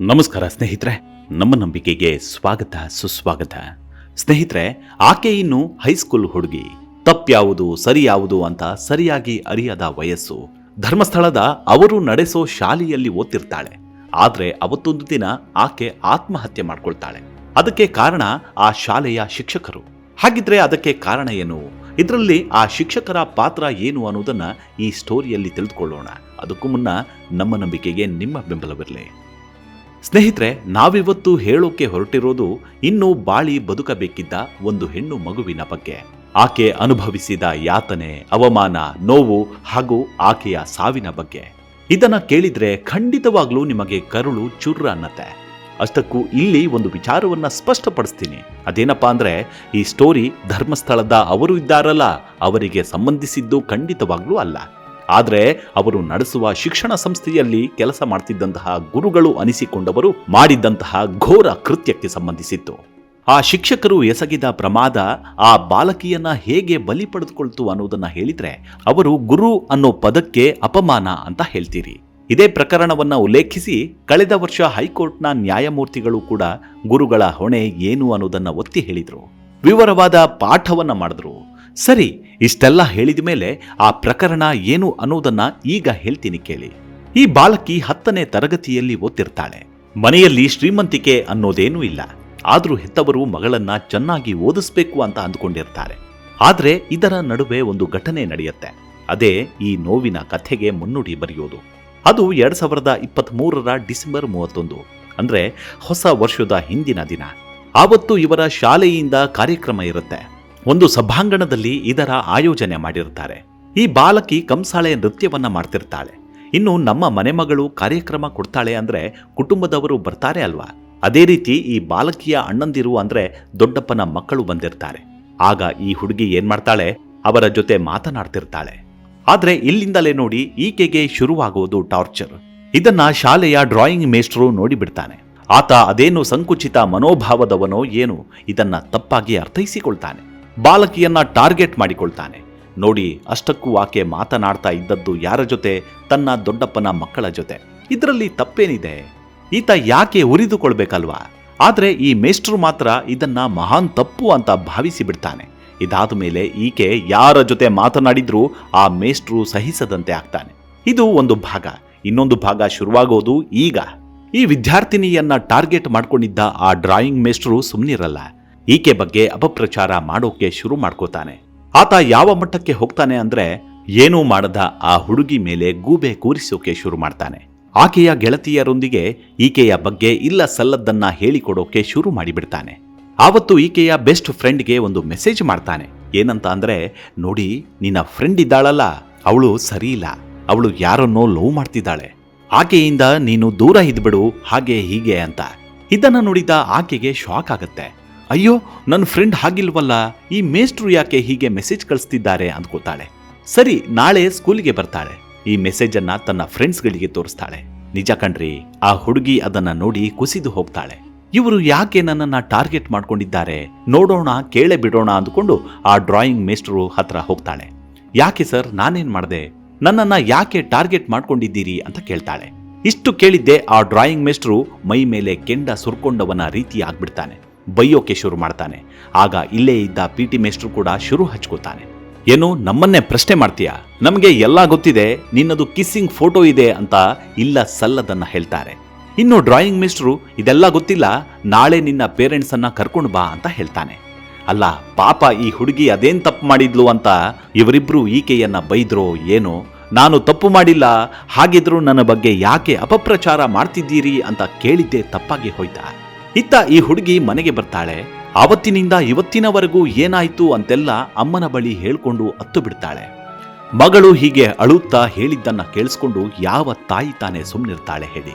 ನಮಸ್ಕಾರ ಸ್ನೇಹಿತರೆ, ನಮ್ಮ ನಂಬಿಕೆಗೆ ಸ್ವಾಗತ, ಸುಸ್ವಾಗತ. ಸ್ನೇಹಿತರೆ, ಆಕೆ ಇನ್ನು ಹೈಸ್ಕೂಲ್ ಹುಡುಗಿ. ತಪ್ಪ್ಯಾವುದು ಸರಿಯಾವುದು ಅಂತ ಸರಿಯಾಗಿ ಅರಿಯದ ವಯಸ್ಸು. ಧರ್ಮಸ್ಥಳದ ಅವರು ನಡೆಸೋ ಶಾಲೆಯಲ್ಲಿ ಓದ್ತಿರ್ತಾಳೆ. ಆದ್ರೆ ಅವತ್ತೊಂದು ದಿನ ಆಕೆ ಆತ್ಮಹತ್ಯೆ ಮಾಡ್ಕೊಳ್ತಾಳೆ. ಅದಕ್ಕೆ ಕಾರಣ ಆ ಶಾಲೆಯ ಶಿಕ್ಷಕರು. ಹಾಗಿದ್ರೆ ಅದಕ್ಕೆ ಕಾರಣ ಏನು? ಇದರಲ್ಲಿ ಆ ಶಿಕ್ಷಕರ ಪಾತ್ರ ಏನು ಅನ್ನೋದನ್ನ ಈ ಸ್ಟೋರಿಯಲ್ಲಿ ತಿಳಿದುಕೊಳ್ಳೋಣ. ಅದಕ್ಕೂ ಮುನ್ನ ನಮ್ಮ ನಂಬಿಕೆಗೆ ನಿಮ್ಮ ಬೆಂಬಲವಿರಲಿ. ಸ್ನೇಹಿತರೆ, ನಾವಿವತ್ತು ಹೇಳೋಕೆ ಹೊರಟಿರೋದು ಇನ್ನೂ ಬಾಳಿ ಬದುಕಬೇಕಿದ್ದ ಒಂದು ಹೆಣ್ಣು ಮಗುವಿನ ಬಗ್ಗೆ. ಆಕೆ ಅನುಭವಿಸಿದ ಯಾತನೆ, ಅವಮಾನ, ನೋವು ಹಾಗೂ ಆಕೆಯ ಸಾವಿನ ಬಗ್ಗೆ. ಇದನ್ನ ಕೇಳಿದ್ರೆ ಖಂಡಿತವಾಗ್ಲೂ ನಿಮಗೆ ಕರುಳು, ಚುರ್ರ ಅನ್ನತ್ತೆ. ಅಷ್ಟಕ್ಕೂ ಇಲ್ಲಿ ಒಂದು ವಿಚಾರವನ್ನ ಸ್ಪಷ್ಟಪಡಿಸ್ತೀನಿ. ಅದೇನಪ್ಪಾ ಅಂದ್ರೆ, ಈ ಸ್ಟೋರಿ ಧರ್ಮಸ್ಥಳದ ಅವರು ಇದ್ದಾರಲ್ಲ, ಅವರಿಗೆ ಸಂಬಂಧಿಸಿದ್ದು ಖಂಡಿತವಾಗ್ಲೂ ಅಲ್ಲ. ಆದರೆ ಅವರು ನಡೆಸುವ ಶಿಕ್ಷಣ ಸಂಸ್ಥೆಯಲ್ಲಿ ಕೆಲಸ ಮಾಡ್ತಿದ್ದಂತಹ ಗುರುಗಳು ಅನಿಸಿಕೊಂಡವರು ಮಾಡಿದ್ದಂತಹ ಘೋರ ಕೃತ್ಯಕ್ಕೆ ಸಂಬಂಧಿಸಿತ್ತು. ಆ ಶಿಕ್ಷಕರು ಎಸಗಿದ ಪ್ರಮಾದ ಆ ಬಾಲಕಿಯನ್ನ ಹೇಗೆ ಬಲಿ ಪಡೆದುಕೊಳ್ತು ಅನ್ನೋದನ್ನ ಹೇಳಿದ್ರೆ ಅವರು ಗುರು ಅನ್ನೋ ಪದಕ್ಕೆ ಅಪಮಾನ ಅಂತ ಹೇಳ್ತೀರಿ. ಇದೇ ಪ್ರಕರಣವನ್ನ ಉಲ್ಲೇಖಿಸಿ ಕಳೆದ ವರ್ಷ ಹೈಕೋರ್ಟ್ನ ನ್ಯಾಯಮೂರ್ತಿಗಳು ಕೂಡ ಗುರುಗಳ ಹೊಣೆ ಏನು ಅನ್ನೋದನ್ನ ಒತ್ತಿ ಹೇಳಿದ್ರು. ವಿವರವಾದ ಪಾಠವನ್ನ ಮಾಡಿದ್ರು. ಸರಿ ಇಷ್ಟೆಲ್ಲ ಹೇಳಿದ ಮೇಲೆ ಆ ಪ್ರಕರಣ ಏನು ಅನ್ನೋದನ್ನ ಈಗ ಹೇಳ್ತೀನಿ ಕೇಳಿ. ಈ ಬಾಲಕಿ ಹತ್ತನೇ ತರಗತಿಯಲ್ಲಿ ಓದ್ತಿರ್ತಾಳೆ. ಮನೆಯಲ್ಲಿ ಶ್ರೀಮಂತಿಕೆ ಅನ್ನೋದೇನೂ ಇಲ್ಲ. ಆದ್ರೂ ಹೆತ್ತವರು ಮಗಳನ್ನ ಚೆನ್ನಾಗಿ ಓದಿಸ್ಬೇಕು ಅಂತ ಅಂದುಕೊಂಡಿರ್ತಾರೆ. ಆದ್ರೆ ಇದರ ನಡುವೆ ಒಂದು ಘಟನೆ ನಡೆಯುತ್ತೆ. ಅದೇ ಈ ನೋವಿನ ಕಥೆಗೆ ಮುನ್ನುಡಿ ಬರೆಯೋದು. ಅದು ಎರಡ್ ಸಾವಿರದ ಇಪ್ಪತ್ತ್ ಮೂರರ ಡಿಸೆಂಬರ್ ಮೂವತ್ತೊಂದು, ಅಂದ್ರೆ ಹೊಸ ವರ್ಷದ ಹಿಂದಿನ ದಿನ. ಆವತ್ತು ಇವರ ಶಾಲೆಯಿಂದ ಕಾರ್ಯಕ್ರಮ ಇರುತ್ತೆ. ಒಂದು ಸಭಾಂಗಣದಲ್ಲಿ ಇದರ ಆಯೋಜನೆ ಮಾಡಿರ್ತಾರೆ ಈ ಬಾಲಕಿ ಕಂಸಾಳೆ ನೃತ್ಯವನ್ನ ಮಾಡ್ತಿರ್ತಾಳೆ. ಇನ್ನು ನಮ್ಮ ಮನೆಮಗಳು ಕಾರ್ಯಕ್ರಮ ಕೊಡ್ತಾಳೆ ಅಂದ್ರೆ ಕುಟುಂಬದವರು ಬರ್ತಾರೆ ಅಲ್ವಾ? ಅದೇ ರೀತಿ ಈ ಬಾಲಕಿಯ ಅಣ್ಣಂದಿರು ಅಂದ್ರೆ ದೊಡ್ಡಪ್ಪನ ಮಕ್ಕಳು ಬಂದಿರ್ತಾರೆ. ಆಗ ಈ ಹುಡುಗಿ ಏನ್ ಮಾಡ್ತಾಳೆ? ಅವರ ಜೊತೆ ಮಾತನಾಡ್ತಿರ್ತಾಳೆ. ಆದ್ರೆ ಇಲ್ಲಿಂದಲೇ ನೋಡಿ ಈಕೆಗೆ ಶುರುವಾಗುವುದು ಟಾರ್ಚರ್. ಇದನ್ನ ಶಾಲೆಯ ಡ್ರಾಯಿಂಗ್ ಮೇಸ್ಟ್ರು ನೋಡಿಬಿಡ್ತಾನೆ. ಆತ ಅದೇನು ಸಂಕುಚಿತ ಮನೋಭಾವದವನೋ ಏನು ಇದನ್ನ ತಪ್ಪಾಗಿ ಅರ್ಥೈಸಿಕೊಳ್ತಾನೆ. ಬಾಲಕಿಯನ್ನ ಟಾರ್ಗೆಟ್ ಮಾಡಿಕೊಳ್ತಾನೆ. ನೋಡಿ, ಅಷ್ಟಕ್ಕೂ ಆಕೆ ಮಾತನಾಡ್ತಾ ಇದ್ದದ್ದು ಯಾರ ಜೊತೆ? ತನ್ನ ದೊಡ್ಡಪ್ಪನ ಮಕ್ಕಳ ಜೊತೆ. ಇದರಲ್ಲಿ ತಪ್ಪೇನಿದೆ? ಈತ ಯಾಕೆ ಉರಿದುಕೊಳ್ಬೇಕಲ್ವಾ? ಆದರೆ ಈ ಮೇಷ್ಟ್ರು ಮಾತ್ರ ಇದನ್ನ ಮಹಾನ್ ತಪ್ಪು ಅಂತ ಭಾವಿಸಿ ಬಿಡ್ತಾನೆ ಇದಾದ ಮೇಲೆ ಈಕೆ ಯಾರ ಜೊತೆ ಮಾತನಾಡಿದ್ರೂ ಆ ಮೇಷ್ಟ್ರು ಸಹಿಸದಂತೆ ಆಗ್ತಾನೆ. ಇದು ಒಂದು ಭಾಗ. ಇನ್ನೊಂದು ಭಾಗ ಶುರುವಾಗೋದು ಈಗ. ಈ ವಿದ್ಯಾರ್ಥಿನಿಯನ್ನ ಟಾರ್ಗೆಟ್ ಮಾಡ್ಕೊಂಡಿದ್ದ ಆ ಡ್ರಾಯಿಂಗ್ ಮೇಷ್ಟ್ರು ಸುಮ್ಮನಿರಲ್ಲ ಈಕೆ ಬಗ್ಗೆ ಅಪಪ್ರಚಾರ ಮಾಡೋಕೆ ಶುರು ಮಾಡ್ಕೋತಾನೆ. ಆತ ಯಾವ ಮಟ್ಟಕ್ಕೆ ಹೋಗ್ತಾನೆ ಅಂದ್ರೆ ಏನೂ ಮಾಡದ ಆ ಹುಡುಗಿ ಮೇಲೆ ಗೂಬೆ ಕೂರಿಸೋಕೆ ಶುರು ಮಾಡ್ತಾನೆ. ಆಕೆಯ ಗೆಳತಿಯರೊಂದಿಗೆ ಈಕೆಯ ಬಗ್ಗೆ ಇಲ್ಲ ಸಲ್ಲದ್ದನ್ನ ಹೇಳಿಕೊಡೋಕೆ ಶುರು ಮಾಡಿಬಿಡ್ತಾನೆ. ಆವತ್ತು ಈಕೆಯ ಬೆಸ್ಟ್ ಫ್ರೆಂಡ್ಗೆ ಒಂದು ಮೆಸೇಜ್ ಮಾಡ್ತಾನೆ. ಏನಂತ ಅಂದ್ರೆ, ನೋಡಿ, ನಿನ್ನ ಫ್ರೆಂಡ್ ಇದ್ದಾಳಲ್ಲ, ಅವಳು ಸರಿ ಇಲ್ಲ, ಅವಳು ಯಾರನ್ನೋ ಲವ್ ಮಾಡ್ತಿದ್ದಾಳೆ. ಆಕೆಯಿಂದ ನೀನು ದೂರ ಇದ್ಬಿಡು, ಹಾಗೆ ಹೀಗೆ ಅಂತ. ಇದನ್ನ ನೋಡಿದ ಆಕೆಗೆ ಶಾಕ್ ಆಗತ್ತೆ. ಅಯ್ಯೋ, ನನ್ನ ಫ್ರೆಂಡ್ ಹಾಗಿಲ್ವಲ್ಲ, ಈ ಮೇಸ್ಟ್ರು ಯಾಕೆ ಹೀಗೆ ಮೆಸೇಜ್ ಕಳಿಸ್ತಿದ್ದಾರೆ ಅಂದ್ಕೋತಾಳೆ ಸರಿ, ನಾಳೆ ಸ್ಕೂಲಿಗೆ ಬರ್ತಾಳೆ. ಈ ಮೆಸೇಜ್ ಅನ್ನ ತನ್ನ ಫ್ರೆಂಡ್ಸ್ಗಳಿಗೆ ತೋರಿಸ್ತಾಳೆ. ನಿಜ ಕಣ್ರಿ, ಆ ಹುಡುಗಿ ಅದನ್ನ ನೋಡಿ ಕುಸಿದು ಹೋಗ್ತಾಳೆ. ಇವರು ಯಾಕೆ ನನ್ನನ್ನ ಟಾರ್ಗೆಟ್ ಮಾಡ್ಕೊಂಡಿದ್ದಾರೆ? ನೋಡೋಣ, ಕೇಳೆ ಬಿಡೋಣ ಅಂದ್ಕೊಂಡು ಆ ಡ್ರಾಯಿಂಗ್ ಮೇಸ್ಟ್ರು ಹತ್ರ ಹೋಗ್ತಾಳೆ. ಯಾಕೆ ಸರ್ ನಾನೇನ್ ಮಾಡ್ದೆ? ನನ್ನನ್ನ ಯಾಕೆ ಟಾರ್ಗೆಟ್ ಮಾಡ್ಕೊಂಡಿದ್ದೀರಿ ಅಂತ ಕೇಳ್ತಾಳೆ. ಇಷ್ಟು ಕೇಳಿದ್ದೆ ಆ ಡ್ರಾಯಿಂಗ್ ಮೇಸ್ಟ್ರು ಮೈ ಮೇಲೆ ಕೆಂಡ ಸುರ್ಕೊಂಡವನ ರೀತಿ ಆಗ್ಬಿಡ್ತಾನೆ. ಬೈಯೋಕೆ ಶುರು ಮಾಡ್ತಾನೆ. ಆಗ ಇಲ್ಲೇ ಇದ್ದ ಪಿ ಟಿ ಮೇಸ್ಟ್ರು ಕೂಡ ಶುರು ಹಚ್ಕೋತಾನೆ. ಏನು ನಮ್ಮನ್ನೇ ಪ್ರಶ್ನೆ ಮಾಡ್ತೀಯಾ? ನಮಗೆ ಎಲ್ಲ ಗೊತ್ತಿದೆ, ನಿನ್ನದು ಕಿಸ್ಸಿಂಗ್ ಫೋಟೋ ಇದೆ ಅಂತ ಇಲ್ಲ ಸಲ್ಲದನ್ನ ಹೇಳ್ತಾರೆ. ಇನ್ನು ಡ್ರಾಯಿಂಗ್ ಮಿಸ್ಟ್ರು ಇದೆಲ್ಲ ಗೊತ್ತಿಲ್ಲ, ನಾಳೆ ನಿನ್ನ ಪೇರೆಂಟ್ಸ್ ಅನ್ನ ಕರ್ಕೊಂಡು ಬಾ ಅಂತ ಹೇಳ್ತಾನೆ. ಅಲ್ಲ, ಪಾಪ ಈ ಹುಡುಗಿ ಅದೇನ್ ತಪ್ಪು ಮಾಡಿದ್ಲು ಅಂತ ಇವರಿಬ್ರು ಈಕೆಯನ್ನ ಬೈದ್ರೋ ಏನೋ? ನಾನು ತಪ್ಪು ಮಾಡಿಲ್ಲ, ಹಾಗಿದ್ರು ನನ್ನ ಬಗ್ಗೆ ಯಾಕೆ ಅಪಪ್ರಚಾರ ಮಾಡ್ತಿದ್ದೀರಿ ಅಂತ ಕೇಳಿದ್ದೆ ತಪ್ಪಾಗಿ ಹೋಯ್ತಾ. ಇತ್ತ ಈ ಹುಡುಗಿ ಮನೆಗೆ ಬರ್ತಾಳೆ. ಆವತ್ತಿನಿಂದ ಇವತ್ತಿನವರೆಗೂ ಏನಾಯ್ತು ಅಂತೆಲ್ಲ ಅಮ್ಮನ ಬಳಿ ಹೇಳ್ಕೊಂಡು ಅತ್ತು ಬಿಡ್ತಾಳೆ. ಮಗಳು ಹೀಗೆ ಅಳುತ್ತಾ ಹೇಳಿದ್ದನ್ನ ಕೇಳಿಸ್ಕೊಂಡು ಯಾವ ತಾಯಿ ತಾನೇ ಸುಮ್ಮನಿರ್ತಾಳೆ ಹೇಳಿ.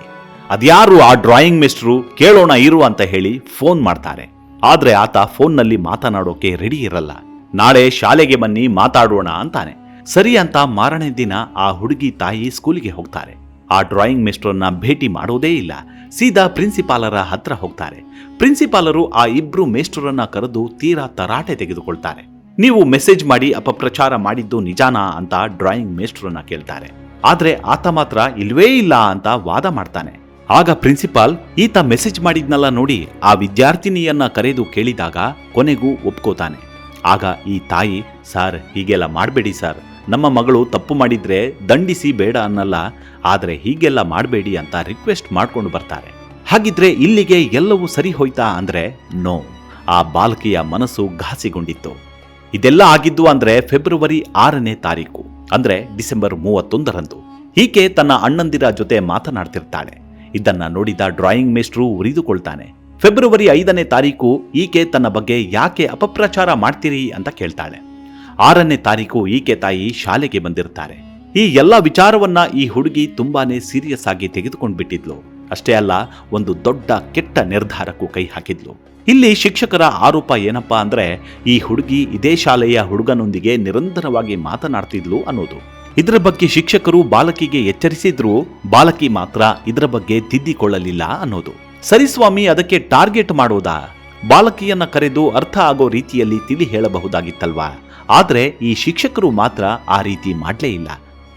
ಅದ್ಯಾರು ಆ ಡ್ರಾಯಿಂಗ್ ಮಿಸ್ಟ್ರು ಕೇಳೋಣ ಇರು ಅಂತ ಹೇಳಿ ಫೋನ್ ಮಾಡ್ತಾರೆ. ಆದ್ರೆ ಆತ ಫೋನ್ನಲ್ಲಿ ಮಾತನಾಡೋಕೆ ರೆಡಿ ಇರಲ್ಲ. ನಾಳೆ ಶಾಲೆಗೆ ಬನ್ನಿ ಮಾತಾಡೋಣ ಅಂತಾನೆ. ಸರಿ ಅಂತ ಮಾರನೇ ದಿನ ಆ ಹುಡುಗಿ ತಾಯಿ ಸ್ಕೂಲಿಗೆ ಹೋಗ್ತಾರೆ. ಆ ಡ್ರಾಯಿಂಗ್ ಮಿಸ್ಟ್ರನ್ನ ಭೇಟಿ ಮಾಡೋದೇ ಇಲ್ಲ. ಸೀದಾ ಪ್ರಿನ್ಸಿಪಾಲರ ಹತ್ರ ಹೋಗ್ತಾರೆ. ಪ್ರಿನ್ಸಿಪಾಲರು ಆ ಇಬ್ರು ಮೇಸ್ಟ್ರನ್ನ ಕರೆದು ತೀರಾ ತರಾಟೆ ತೆಗೆದುಕೊಳ್ತಾರೆ. ನೀವು ಮೆಸೇಜ್ ಮಾಡಿ ಅಪಪ್ರಚಾರ ಮಾಡಿದ್ದು ನಿಜಾನಾ ಅಂತ ಡ್ರಾಯಿಂಗ್ ಮೇಸ್ಟ್ರನ್ನ ಕೇಳ್ತಾರೆ. ಆದ್ರೆ ಆತ ಮಾತ್ರ ಇಲ್ವೇ ಇಲ್ಲ ಅಂತ ವಾದ ಮಾಡ್ತಾನೆ. ಆಗ ಪ್ರಿನ್ಸಿಪಾಲ್, ಈತ ಮೆಸೇಜ್ ಮಾಡಿದ್ನಲ್ಲ ನೋಡಿ, ಆ ವಿದ್ಯಾರ್ಥಿನಿಯನ್ನ ಕರೆದು ಕೇಳಿದಾಗ ಕೊನೆಗೂ ಒಪ್ಕೋತಾನೆ. ಆಗ ಈ ತಾಯಿ, ಸರ್, ಹೀಗೆಲ್ಲ ಮಾಡಬೇಡಿ ಸರ್. ನಮ್ಮ ಮಗಳು ತಪ್ಪು ಮಾಡಿದ್ರೆ ದಂಡಿಸಿ ಬೇಡ ಅನ್ನಲ್ಲ, ಆದರೆ ಹೀಗೆಲ್ಲ ಮಾಡಬೇಡಿ ಅಂತ ರಿಕ್ವೆಸ್ಟ್ ಮಾಡ್ಕೊಂಡು ಬರ್ತಾರೆ. ಹಾಗಿದ್ರೆ ಇಲ್ಲಿಗೆ ಎಲ್ಲವೂ ಸರಿ ಹೋಯ್ತಾ ಅಂದ್ರೆ ನೋ ಆ ಬಾಲಕಿಯ ಮನಸ್ಸು ಘಾಸಿಗೊಂಡಿತ್ತು. ಇದೆಲ್ಲ ಆಗಿದ್ದು ಅಂದ್ರೆ ಫೆಬ್ರವರಿ ಆರನೇ ತಾರೀಕು, ಅಂದ್ರೆ ಡಿಸೆಂಬರ್ ಮೂವತ್ತೊಂದರಂದು. ಈಕೆ ತನ್ನ ಅಣ್ಣಂದಿರ ಜೊತೆ ಮಾತನಾಡ್ತಿರ್ತಾಳೆ. ಇದನ್ನ ನೋಡಿದ ಡ್ರಾಯಿಂಗ್ ಮೇಸ್ಟ್ರು ಉರಿದುಕೊಳ್ತಾನೆ. ಫೆಬ್ರವರಿ ಐದನೇ ತಾರೀಕು, ಈಕೆ ತನ್ನ ಬಗ್ಗೆ ಯಾಕೆ ಅಪಪ್ರಚಾರ ಮಾಡ್ತೀರಿ ಅಂತ ಕೇಳ್ತಾಳೆ. ಆರನೇ ತಾರೀಕು ಈಕೆ ತಾಯಿ ಶಾಲೆಗೆ ಬಂದಿರ್ತಾರೆ ಈ ಎಲ್ಲ ವಿಚಾರವನ್ನ ಈ ಹುಡುಗಿ ತುಂಬಾನೇ ಸೀರಿಯಸ್ ಆಗಿ ತೆಗೆದುಕೊಂಡು ಬಿಟ್ಟಿದ್ಲು ಅಷ್ಟೇ ಅಲ್ಲ, ಒಂದು ದೊಡ್ಡ ಕೆಟ್ಟ ನಿರ್ಧಾರಕ್ಕೂ ಕೈ ಹಾಕಿದ್ಲು. ಇಲ್ಲಿ ಶಿಕ್ಷಕರ ಆರೋಪ ಏನಪ್ಪಾ ಅಂದ್ರೆ, ಈ ಹುಡುಗಿ ಇದೇ ಶಾಲೆಯ ಹುಡುಗನೊಂದಿಗೆ ನಿರಂತರವಾಗಿ ಮಾತನಾಡ್ತಿದ್ಲು ಅನ್ನೋದು. ಇದರ ಬಗ್ಗೆ ಶಿಕ್ಷಕರು ಬಾಲಕಿಗೆ ಎಚ್ಚರಿಸಿದ್ರು, ಬಾಲಕಿ ಮಾತ್ರ ಇದರ ಬಗ್ಗೆ ತಿದ್ದಿಕೊಳ್ಳಲಿಲ್ಲ ಅನ್ನೋದು. ಸರಿ ಸ್ವಾಮಿ, ಅದಕ್ಕೆ ಟಾರ್ಗೆಟ್ ಮಾಡೋದಾ? ಬಾಲಕಿಯನ್ನ ಕರೆದು ಅರ್ಥ ಆಗೋ ರೀತಿಯಲ್ಲಿ ತಿಳಿ ಹೇಳಬಹುದಾಗಿತ್ತಲ್ವಾ? ಆದ್ರೆ ಈ ಶಿಕ್ಷಕರು ಮಾತ್ರ ಆ ರೀತಿ ಮಾಡಲೇ ಇಲ್ಲ.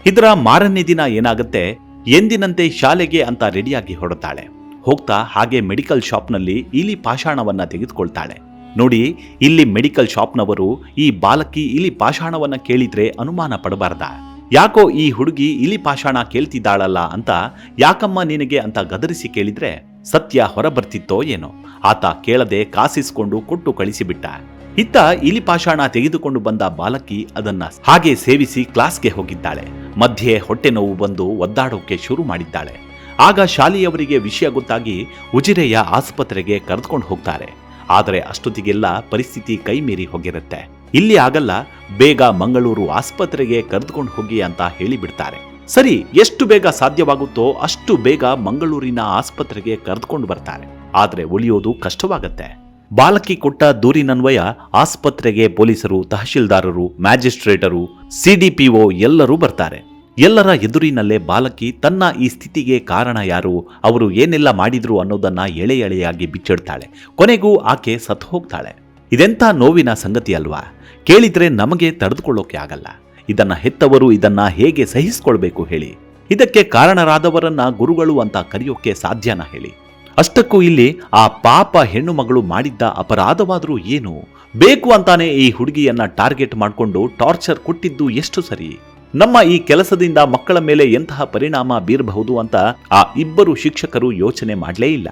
ಇದರ ಮಾರನೇ ದಿನ ಏನಾಗುತ್ತೆ? ಎಂದಿನಂತೆ ಶಾಲೆಗೆ ಅಂತ ರೆಡಿಯಾಗಿ ಹೊರಡ್ತಾಳೆ. ಹೋಗ್ತಾ ಹಾಗೆ ಮೆಡಿಕಲ್ ಶಾಪ್ನಲ್ಲಿ ಇಲಿ ಪಾಷಾಣವನ್ನ ತೆಗೆದುಕೊಳ್ತಾಳೆ. ನೋಡಿ, ಇಲ್ಲಿ ಮೆಡಿಕಲ್ ಶಾಪ್ನವರು ಈ ಬಾಲಕಿ ಇಲಿ ಪಾಷಾಣವನ್ನ ಕೇಳಿದ್ರೆ ಅನುಮಾನ ಪಡಬಾರ್ದ? ಯಾಕೋ ಈ ಹುಡುಗಿ ಇಲಿ ಪಾಷಾಣ ಕೇಳ್ತಿದ್ದಾಳಲ್ಲ ಅಂತ ಯಾಕಮ್ಮ ನಿನಗೆ ಅಂತ ಗದರಿಸಿ ಕೇಳಿದ್ರೆ ಸತ್ಯ ಹೊರಬರ್ತಿತ್ತೋ ಏನೋ? ಆತ ಕೇಳದೆ ಕಾಸಿಸ್ಕೊಂಡು ಕೊಟ್ಟು ಕಳಿಸಿಬಿಟ್ಟ. ಇತ್ತ ಇಲಿ ಪಾಷಾಣ ತೆಗೆದುಕೊಂಡು ಬಂದ ಬಾಲಕಿ ಅದನ್ನ ಹಾಗೆ ಸೇವಿಸಿ ಕ್ಲಾಸ್ಗೆ ಹೋಗಿದ್ದಾಳೆ. ಮಧ್ಯೆ ಹೊಟ್ಟೆ ನೋವು ಬಂದು ಒದ್ದಾಡೋಕೆ ಶುರು ಮಾಡಿದ್ದಾಳೆ. ಆಗ ಶಾಲೆಯವರಿಗೆ ವಿಷಯ ಗೊತ್ತಾಗಿ ಉಜಿರೆಯ ಆಸ್ಪತ್ರೆಗೆ ಕರೆದುಕೊಂಡು ಹೋಗ್ತಾರೆ. ಆದರೆ ಅಷ್ಟೊತ್ತಿಗೆಲ್ಲ ಪರಿಸ್ಥಿತಿ ಕೈ ಮೀರಿ ಹೋಗಿರುತ್ತೆ. ಇಲ್ಲಿ ಆಗಲ್ಲ, ಬೇಗ ಮಂಗಳೂರು ಆಸ್ಪತ್ರೆಗೆ ಕರೆದುಕೊಂಡು ಹೋಗಿ ಅಂತ ಹೇಳಿಬಿಡ್ತಾರೆ. ಸರಿ, ಎಷ್ಟು ಬೇಗ ಸಾಧ್ಯವಾಗುತ್ತೋ ಅಷ್ಟು ಬೇಗ ಮಂಗಳೂರಿನ ಆಸ್ಪತ್ರೆಗೆ ಕರೆದುಕೊಂಡು ಬರ್ತಾರೆ. ಆದರೆ ಉಳಿಯೋದು ಕಷ್ಟವಾಗತ್ತೆ. ಬಾಲಕಿ ಕೊಟ್ಟ ದೂರಿನನ್ವಯ ಆಸ್ಪತ್ರೆಗೆ ಪೊಲೀಸರು, ತಹಶೀಲ್ದಾರರು, ಮ್ಯಾಜಿಸ್ಟ್ರೇಟರು, ಸಿಡಿಪಿಒ ಎಲ್ಲರೂ ಬರ್ತಾರೆ. ಎಲ್ಲರ ಎದುರಿನಲ್ಲೇ ಬಾಲಕಿ ತನ್ನ ಈ ಸ್ಥಿತಿಗೆ ಕಾರಣ ಯಾರು, ಅವರು ಏನೆಲ್ಲ ಮಾಡಿದ್ರು ಅನ್ನೋದನ್ನ ಎಳೆ ಎಳೆಯಾಗಿ ಬಿಚ್ಚಿಡ್ತಾಳೆ. ಕೊನೆಗೂ ಆಕೆ ಸತ್ತು ಹೋಗ್ತಾಳೆ. ಇದೆಂಥ ನೋವಿನ ಸಂಗತಿ ಅಲ್ವಾ? ಕೇಳಿದ್ರೆ ನಮಗೆ ತಡೆದುಕೊಳ್ಳೋಕೆ ಆಗಲ್ಲ. ಇದನ್ನ ಹೆತ್ತವರು ಇದನ್ನ ಹೇಗೆ ಸಹಿಸಿಕೊಳ್ಬೇಕು ಹೇಳಿ. ಇದಕ್ಕೆ ಕಾರಣರಾದವರನ್ನ ಗುರುಗಳು ಅಂತ ಕರೆಯೋಕೆ ಸಾಧ್ಯನ ಹೇಳಿ? ಅಷ್ಟಕ್ಕೂ ಇಲ್ಲಿ ಆ ಪಾಪ ಹೆಣ್ಣು ಮಗಳು ಮಾಡಿದ್ದ ಅಪರಾಧವಾದರೂ ಏನು? ಬೇಕು ಅಂತಾನೆ ಈ ಹುಡುಗಿಯನ್ನ ಟಾರ್ಗೆಟ್ ಮಾಡಿಕೊಂಡು ಟಾರ್ಚರ್ ಕೊಟ್ಟಿದ್ದು ಎಷ್ಟು ಸರಿ? ನಮ್ಮ ಈ ಕೆಲಸದಿಂದ ಮಕ್ಕಳ ಮೇಲೆ ಎಂತಹ ಪರಿಣಾಮ ಬೀರಬಹುದು ಅಂತ ಆ ಇಬ್ಬರು ಶಿಕ್ಷಕರು ಯೋಚನೆ ಮಾಡಲೇ ಇಲ್ಲ.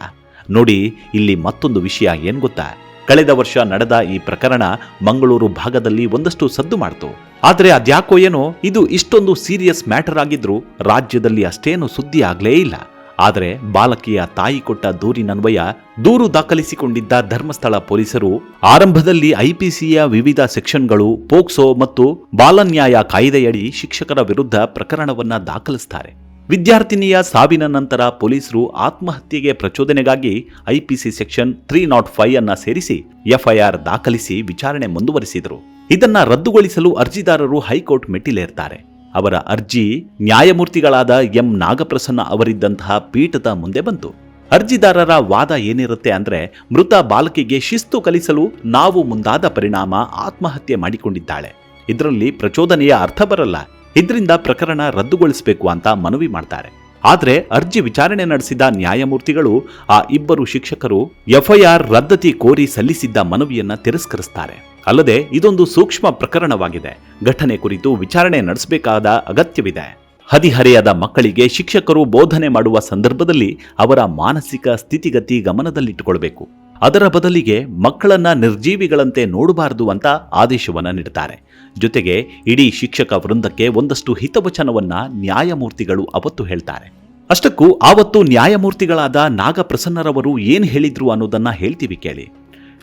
ನೋಡಿ, ಇಲ್ಲಿ ಮತ್ತೊಂದು ವಿಷಯ ಏನ್ ಗೊತ್ತಾ? ಕಳೆದ ವರ್ಷ ನಡೆದ ಈ ಪ್ರಕರಣ ಮಂಗಳೂರು ಭಾಗದಲ್ಲಿ ಒಂದಷ್ಟು ಸದ್ದು ಮಾಡ್ತು. ಆದ್ರೆ ಅದ್ಯಾಕೋ ಏನೋ ಇದು ಇಷ್ಟೊಂದು ಸೀರಿಯಸ್ ಮ್ಯಾಟರ್ ಆಗಿದ್ರೂ ರಾಜ್ಯದಲ್ಲಿ ಅಷ್ಟೇನು ಸುದ್ದಿ ಆಗ್ಲೇ ಇಲ್ಲ. ಆದರೆ ಬಾಲಕಿಯ ತಾಯಿ ಕೊಟ್ಟ ದೂರಿನನ್ವಯ ದೂರು ದಾಖಲಿಸಿಕೊಂಡಿದ್ದ ಧರ್ಮಸ್ಥಳ ಪೊಲೀಸರು ಆರಂಭದಲ್ಲಿ ಐಪಿಸಿಯ ವಿವಿಧ ಸೆಕ್ಷನ್ಗಳು ಪೋಕ್ಸೋ ಮತ್ತು ಬಾಲನ್ಯಾಯ ಕಾಯ್ದೆಯಡಿ ಶಿಕ್ಷಕರ ವಿರುದ್ಧ ಪ್ರಕರಣವನ್ನ ದಾಖಲಿಸುತ್ತಾರೆ ವಿದ್ಯಾರ್ಥಿನಿಯ ಸಾವಿನ ನಂತರ ಪೊಲೀಸರು ಆತ್ಮಹತ್ಯೆಗೆ ಪ್ರಚೋದನೆಗಾಗಿ IPC section three nought five ಅನ್ನ ಸೇರಿಸಿ ಎಫ್ಐಆರ್ ದಾಖಲಿಸಿ ವಿಚಾರಣೆ ಮುಂದುವರಿಸಿದರು. ಇದನ್ನ ರದ್ದುಗೊಳಿಸಲು ಅರ್ಜಿದಾರರು ಹೈಕೋರ್ಟ್ ಮೆಟ್ಟಿಲೇರ್ತಾರೆ. ಅವರ ಅರ್ಜಿ ನ್ಯಾಯಮೂರ್ತಿಗಳಾದ ಎಂ ನಾಗಪ್ರಸನ್ನ ಅವರಿದ್ದಂತಹ ಪೀಠದ ಮುಂದೆ ಬಂತು. ಅರ್ಜಿದಾರರ ವಾದ ಏನಿರುತ್ತೆ ಅಂದರೆ, ಮೃತ ಬಾಲಕಿಗೆ ಶಿಸ್ತು ಕಲಿಸಲು ನಾವು ಮುಂದಾದ ಪರಿಣಾಮ ಆತ್ಮಹತ್ಯೆ ಮಾಡಿಕೊಂಡಿದ್ದಾಳೆ. ಇದರಲ್ಲಿ ಪ್ರಚೋದನೆಯ ಅರ್ಥ ಬರಲ್ಲ. ಇದರಿಂದ ಪ್ರಕರಣ ರದ್ದುಗೊಳಿಸಬೇಕು ಅಂತ ಮನವಿ ಮಾಡ್ತಾರೆ. ಆದರೆ ಅರ್ಜಿ ವಿಚಾರಣೆ ನಡೆಸಿದ ನ್ಯಾಯಮೂರ್ತಿಗಳು ಆ ಇಬ್ಬರು ಶಿಕ್ಷಕರು ಎಫ್ಐಆರ್ ರದ್ದತಿ ಕೋರಿ ಸಲ್ಲಿಸಿದ್ದ ಮನವಿಯನ್ನು ತಿರಸ್ಕರಿಸ್ತಾರೆ. ಅಲ್ಲದೆ ಇದೊಂದು ಸೂಕ್ಷ್ಮ ಪ್ರಕರಣವಾಗಿದೆ. ಘಟನೆ ಕುರಿತು ವಿಚಾರಣೆ ನಡೆಸಬೇಕಾದ ಅಗತ್ಯವಿದೆ. ಹದಿಹರೆಯದ ಮಕ್ಕಳಿಗೆ ಶಿಕ್ಷಕರು ಬೋಧನೆ ಮಾಡುವ ಸಂದರ್ಭದಲ್ಲಿ ಅವರ ಮಾನಸಿಕ ಸ್ಥಿತಿಗತಿ ಗಮನದಲ್ಲಿಟ್ಟುಕೊಳ್ಬೇಕು. ಅದರ ಬದಲಿಗೆ ಮಕ್ಕಳನ್ನ ನಿರ್ಜೀವಿಗಳಂತೆ ನೋಡಬಾರದು ಅಂತ ಆದೇಶವನ್ನ ನೀಡುತ್ತಾರೆ. ಜೊತೆಗೆ ಇಡೀ ಶಿಕ್ಷಕ ವೃಂದಕ್ಕೆ ಒಂದಷ್ಟು ಹಿತವಚನವನ್ನ ನ್ಯಾಯಮೂರ್ತಿಗಳು ಅವತ್ತು ಹೇಳ್ತಾರೆ. ಅಷ್ಟಕ್ಕೂ ಆವತ್ತು ನ್ಯಾಯಮೂರ್ತಿಗಳಾದ ನಾಗಪ್ರಸನ್ನರವರು ಏನು ಹೇಳಿದ್ರು ಅನ್ನೋದನ್ನ ಹೇಳ್ತೀವಿ ಕೇಳಿ.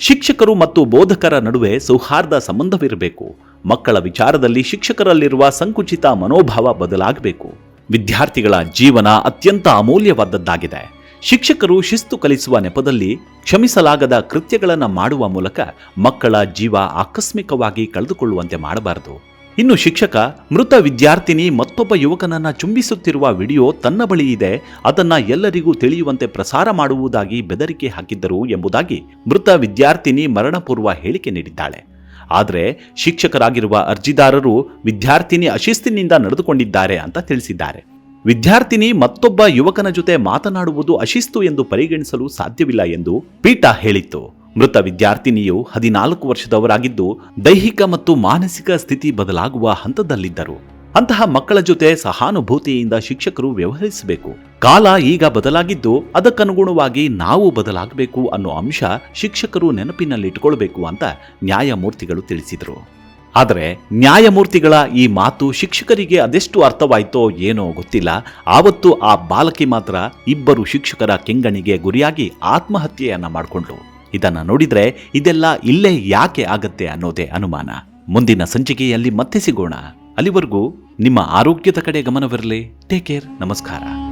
ಶಿಕ್ಷಕರು ಮತ್ತು ಬೋಧಕರ ನಡುವೆ ಸೌಹಾರ್ದ ಸಂಬಂಧವಿರಬೇಕು. ಮಕ್ಕಳ ವಿಚಾರದಲ್ಲಿ ಶಿಕ್ಷಕರಲ್ಲಿರುವ ಸಂಕುಚಿತ ಮನೋಭಾವ ಬದಲಾಗಬೇಕು. ವಿದ್ಯಾರ್ಥಿಗಳ ಜೀವನ ಅತ್ಯಂತ ಅಮೂಲ್ಯವಾದದ್ದಾಗಿದೆ. ಶಿಕ್ಷಕರು ಶಿಸ್ತು ಕಲಿಸುವ ನೆಪದಲ್ಲಿ ಕ್ಷಮಿಸಲಾಗದ ಕೃತ್ಯಗಳನ್ನು ಮಾಡುವ ಮೂಲಕ ಮಕ್ಕಳ ಜೀವ ಆಕಸ್ಮಿಕವಾಗಿ ಕಳೆದುಕೊಳ್ಳುವಂತೆ ಮಾಡಬಾರದು. ಇನ್ನು ಶಿಕ್ಷಕ, ಮೃತ ವಿದ್ಯಾರ್ಥಿನಿ ಮತ್ತೊಬ್ಬ ಯುವಕನನ್ನ ಚುಂಬಿಸುತ್ತಿರುವ ವಿಡಿಯೋ ತನ್ನ ಬಳಿ ಇದೆ. ಅದನ್ನ ಎಲ್ಲರಿಗೂ ತಿಳಿಯುವಂತೆ ಪ್ರಸಾರ ಮಾಡುವುದಾಗಿ ಬೆದರಿಕೆ ಹಾಕಿದ್ದರು ಎಂಬುದಾಗಿ ಮೃತ ವಿದ್ಯಾರ್ಥಿನಿ ಮರಣಪೂರ್ವ ಹೇಳಿಕೆ ನೀಡಿದ್ದಾಳೆ. ಆದರೆ ಶಿಕ್ಷಕರಾಗಿರುವ ಅರ್ಜಿದಾರರು ವಿದ್ಯಾರ್ಥಿನಿ ಅಶಿಸ್ತಿನಿಂದ ನಡೆದುಕೊಂಡಿದ್ದಾರೆ ಅಂತ ತಿಳಿಸಿದ್ದಾರೆ. ವಿದ್ಯಾರ್ಥಿನಿ ಮತ್ತೊಬ್ಬ ಯುವಕನ ಜೊತೆ ಮಾತನಾಡುವುದು ಅಶಿಸ್ತು ಎಂದು ಪರಿಗಣಿಸಲು ಸಾಧ್ಯವಿಲ್ಲ ಎಂದು ಪೀಠ ಹೇಳಿತ್ತು. ಮೃತ ವಿದ್ಯಾರ್ಥಿನಿಯು ಹದಿನಾಲ್ಕು ವರ್ಷದವರಾಗಿದ್ದು ದೈಹಿಕ ಮತ್ತು ಮಾನಸಿಕ ಸ್ಥಿತಿ ಬದಲಾಗುವ ಹಂತದಲ್ಲಿದ್ದರು. ಅಂತಹ ಮಕ್ಕಳ ಜೊತೆ ಸಹಾನುಭೂತಿಯಿಂದ ಶಿಕ್ಷಕರು ವ್ಯವಹರಿಸಬೇಕು. ಕಾಲ ಈಗ ಬದಲಾಗಿದ್ದು ಅದಕ್ಕನುಗುಣವಾಗಿ ನಾವು ಬದಲಾಗಬೇಕು ಅನ್ನೋ ಅಂಶ ಶಿಕ್ಷಕರು ನೆನಪಿನಲ್ಲಿಟ್ಟುಕೊಳ್ಬೇಕು ಅಂತ ನ್ಯಾಯಮೂರ್ತಿಗಳು ತಿಳಿಸಿದರು. ಆದರೆ ನ್ಯಾಯಮೂರ್ತಿಗಳ ಈ ಮಾತು ಶಿಕ್ಷಕರಿಗೆ ಅದೆಷ್ಟು ಅರ್ಥವಾಯಿತೋ ಏನೋ ಗೊತ್ತಿಲ್ಲ. ಆವತ್ತು ಆ ಬಾಲಕಿ ಮಾತ್ರ ಇಬ್ಬರು ಶಿಕ್ಷಕರ ಕೆಂಗಣಿಗೆ ಗುರಿಯಾಗಿ ಆತ್ಮಹತ್ಯೆಯನ್ನ ಮಾಡಿಕೊಂಡ್ರು ಇದನ್ನ ನೋಡಿದ್ರೆ ಇದೆಲ್ಲ ಇಲ್ಲೇ ಯಾಕೆ ಆಗತ್ತೆ ಅನ್ನೋದೇ ಅನುಮಾನ. ಮುಂದಿನ ಸಂಚಿಕೆಯಲ್ಲಿ ಮತ್ತೆ ಸಿಗೋಣ. ಅಲ್ಲಿವರೆಗೂ ನಿಮ್ಮ ಆರೋಗ್ಯದ ಕಡೆ ಗಮನವಿರಲಿ. ಟೇಕ್ ಕೇರ್ ನಮಸ್ಕಾರ.